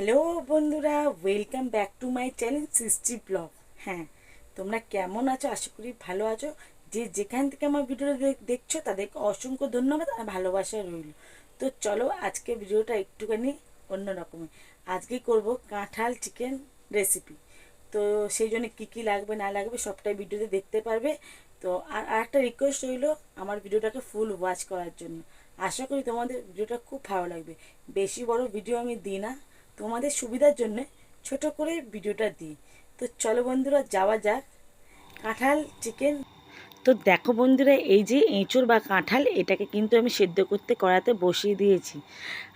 Hello বন্ধুরা welcome back to my channel Srishti blog হ্যাঁ তোমরা কেমন আছো? আশা করি ভালো আছো। যে যেখান থেকে আমার ভিডিওটা দেখ- দেখছ, তাদেরকে অসংখ্য ধন্যবাদ আর ভালোবাসা রইল। তো চলো আজকে ভিডিওটা একটুখানি অন্য রকমের আজকে করব কাঁঠাল চিকেন রেসিপি তো সেই জন্য কী কী লাগবে, না লাগবে, সবটাই ভিডিওতে দেখতে পারবে। তো আর একটা রিকোয়েস্ট রইল আমার ভিডিওটাকে ফুল ওয়াচ করার জন্য। আশা করি তোমাদের ভিডিওটা খুব ভালো লাগবে। বেশি বড় ভিডিও আমি দিই না। তোমাদের সুবিধার জন্য ছোট করে ভিডিওটা দিই। তো চলো বন্ধুরা, যাওয়া যাক। কাঁঠাল চিকেন তো দেখো বন্ধুরা, এই যে এঁচড় বা কাঁঠাল, এটাকে কিন্তু আমি সেদ্ধ করতে কড়াতে বসিয়ে দিয়েছি।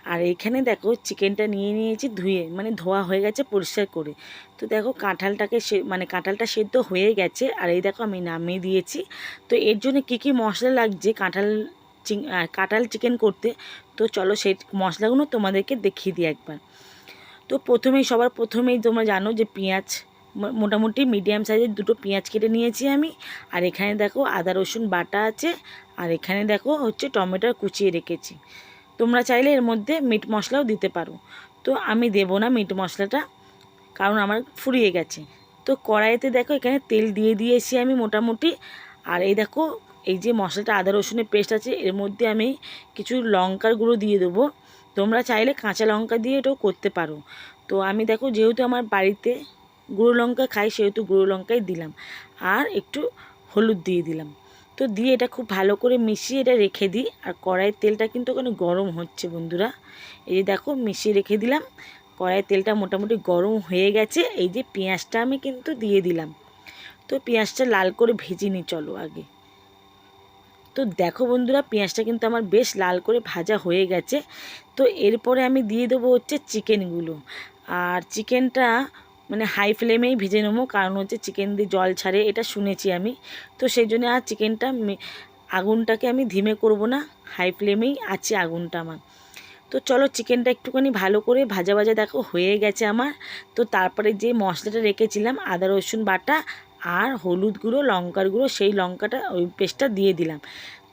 আর এখানে দেখো চিকেনটা নিয়ে নিয়েছি ধুয়ে মানে ধোয়া হয়ে গেছে পরিষ্কার করে। তো দেখো, কাঁঠালটাকে সে মানে কাঁঠালটা সেদ্ধ হয়ে গেছে। আর এই দেখো, আমি নামিয়ে দিয়েছি। তো এর জন্য কী কী মশলা লাগছে কাঁঠাল চিং- কাঁঠাল চিকেন করতে? তো চলো সেই মশলাগুলো তোমাদেরকে দেখিয়ে দিই একবার। তো প্রথমেই, সবার প্রথমেই তোমরা জানো যে পেঁয়াজ মোটামুটি মিডিয়াম সাইজের দুটো পেঁয়াজ কেটে নিয়েছি আমি। আর এখানে দেখো আদা, রসুন, বাটা আছে। আর এখানে দেখো হচ্ছে টমেটো কুচিয়ে রেখেছি। তোমরা চাইলে এর মধ্যে মিট মশলাও দিতে পারো। তো আমি দেবো না মিট মশলাটা, কারণ আমার ফুরিয়ে গেছে। তো কড়াইতে দেখো এখানে তেল দিয়ে দিয়েছি আমি মোটামুটি। আর এই দেখো, এই যে মশলাটা আদা, রসুনের পেস্ট আছে, এর মধ্যে আমি কিছু লঙ্কার গুঁড়ো দিয়ে দেবো। তোমরা চাইলে কাঁচা লঙ্কা দিয়ে এটাও করতে পারো। তো আমি দেখো যেহেতু আমার বাড়িতে গুঁড়ো লঙ্কা খাই, সেহেতু গুঁড়ো লঙ্কাই দিলাম। আর একটু হলুদ দিয়ে দিলাম। তো দিয়ে এটা খুব ভালো করে মিশিয়ে এটা রেখে দিই। আর কড়াইয়ের তেলটা কিন্তু ওখানে গরম হচ্ছে বন্ধুরা। এই যে দেখো মিশিয়ে রেখে দিলাম। কড়াইয়ের তেলটা মোটামুটি গরম হয়ে গেছে। এই যে পেঁয়াজটা আমি কিন্তু দিয়ে দিলাম। তো পেঁয়াজটা লাল করে ভেজে নিই, চলো আগে। তো দেখো বন্ধুরা, পেঁয়াজটা কিন্তু আমার বেশ লাল করে ভাজা হয়ে গেছে। তো এরপরে আমি দিয়ে দেবো হচ্ছে চিকেনগুলো। আর চিকেনটা মানে হাই ফ্লেমেই ভেজে নেব, কারণ হচ্ছে চিকেন দিয়ে জল ছাড়ে, এটা শুনেছি আমি। তো সেই জন্য আর চিকেনটা আগুনটাকে আমি ধিমে করব না, হাই ফ্লেমেই আছে আগুনটা আমার। তো চলো চিকেনটা একটুখানি ভালো করে ভাজা ভাজা দেখো হয়ে গেছে আমার। তো তারপরে যে মশলাটা রেখেছিলাম, আদা রসুন বাটা আর হলুদ গুঁড়ো, লঙ্কার গুঁড়ো, সেই লঙ্কাটা ওই পেস্টটা দিয়ে দিলাম।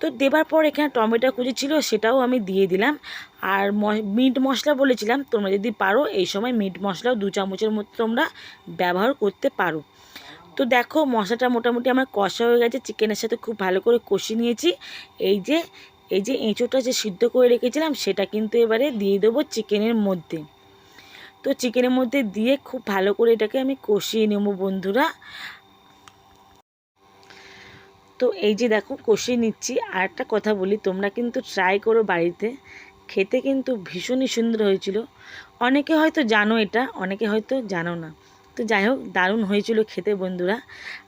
তো দেবার পর এখানে টমেটো কুচি ছিল, সেটাও আমি দিয়ে দিলাম। আর মিট মশলা বলেছিলাম, তোমরা যদি পারো, এই সময় মিট মশলাও দু চামচের মতো তোমরা ব্যবহার করতে পারো। তো দেখো, মশলাটা মোটামুটি আমার কষা হয়ে গেছে, চিকেনের সাথে খুব ভালো করে কষিয়ে নিয়েছি। এই যে এই যে এঁচোটা যে সিদ্ধ করে রেখেছিলাম, সেটা কিন্তু এবারে দিয়ে দেবো চিকেনের মধ্যে। তো চিকেনের মধ্যে দিয়ে খুব ভালো করে এটাকে আমি কষিয়ে নেব বন্ধুরা। তো এই যে দেখো কষিয়ে নিচ্ছি আর একটা কথা বলি, তোমরা কিন্তু ট্রাই করো বাড়িতে। খেতে কিন্তু ভীষণই সুন্দর হয়েছিল। অনেকে হয়তো জানো এটা, অনেকে হয়তো জানো না। তো যাই হোক, দারুণ হয়েছিল খেতে বন্ধুরা।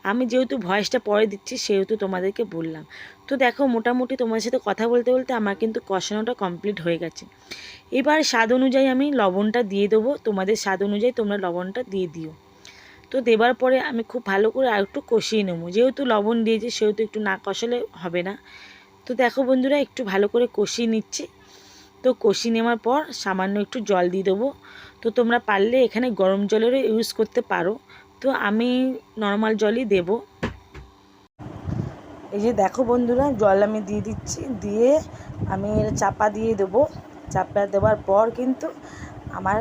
আমি যেহেতু ভয়েসটা পরে দিচ্ছি, সেহেতু তোমাদেরকে বললাম। তো দেখো, মোটামুটি তোমাদের সাথে কথা বলতে বলতে আমার কিন্তু কষানোটা কমপ্লিট হয়ে গেছে। এবার স্বাদ অনুযায়ী আমি লবণটা দিয়ে দেবো। তোমাদের স্বাদ অনুযায়ী তোমরা লবণটা দিয়ে দিও। তো দেবার পরে আমি খুব ভালো করে আর একটু কষিয়ে নেব। যেহেতু লবণ দিয়েছি, সেহেতু একটু না কষালে হবে না। তো দেখো বন্ধুরা, একটু ভালো করে কষিয়ে নিচ্ছি। তো কষিয়ে নেওয়ার পর সামান্য একটু জল দিয়ে দেবো। তো তোমরা পারলে এখানে গরম জলেরও ইউজ করতে পারো। তো আমি নর্মাল জলই দেব। এই যে দেখো বন্ধুরা, জল আমি দিয়ে দিচ্ছি। দিয়ে আমি চাপা দিয়ে দেবো। চাপা দেওয়ার পর কিন্তু আমার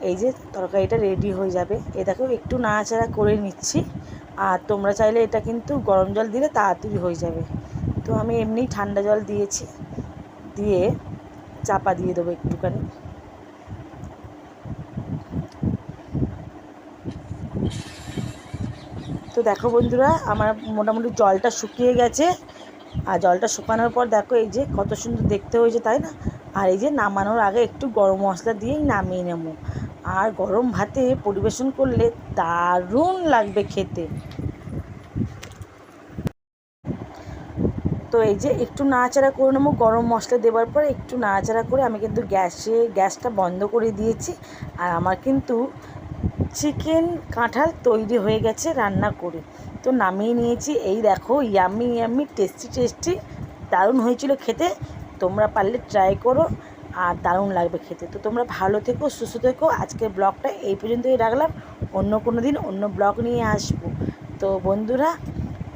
এই যে তরকারিটা রেডি হয়ে যাবে। এ দেখো, একটু নাড়াচাড়া করে নিচ্ছি। আর তোমরা চাইলে এটা কিন্তু গরম জল দিলে তাড়াতাড়ি হয়ে যাবে। তো আমি এমনি ঠান্ডা জল দিয়েছি। দিয়ে চাপা দিয়ে দেবো একটুখানি। তো দেখো বন্ধুরা, আমার মোটামুটি জলটা শুকিয়ে গেছে। আর জলটা শুকানোর পর দেখো, এই যে কত সুন্দর দেখতে হয়েছে, তাই না? আর এই যে নামানোর আগে একটু গরম মশলা দিয়েই নামিয়ে নেব। আর গরম ভাতে পরিবেশন করলে দারুণ লাগবে খেতে। তো এই যে একটু নাড়াচাড়া করে নেব, গরম মশলা দেওয়ার পর একটু নাড়াচাড়া করে আমি কিন্তু গ্যাসে, গ্যাসটা বন্ধ করে দিয়েছি। আর আমার কিন্তু চিকেন কাঁঠাল তৈরি হয়ে গেছে রান্না করে। তো নামিয়ে নিয়েছি। এই দেখো, ইয়ামি ইয়ামি, টেস্টি টেস্টি, দারুণ হয়েছিল খেতে। তোমরা পারলে ট্রাই করো। আর দারুণ লাগবে খেতে। তো তোমরা ভালো থেকো, সুস্থ থেকো। আজকের ব্লগটা এই পর্যন্তই রাখলাম। অন্য কোনো দিন অন্য ব্লগ নিয়ে আসব। তো বন্ধুরা,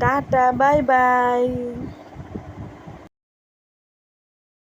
টাটা, বাই বাই।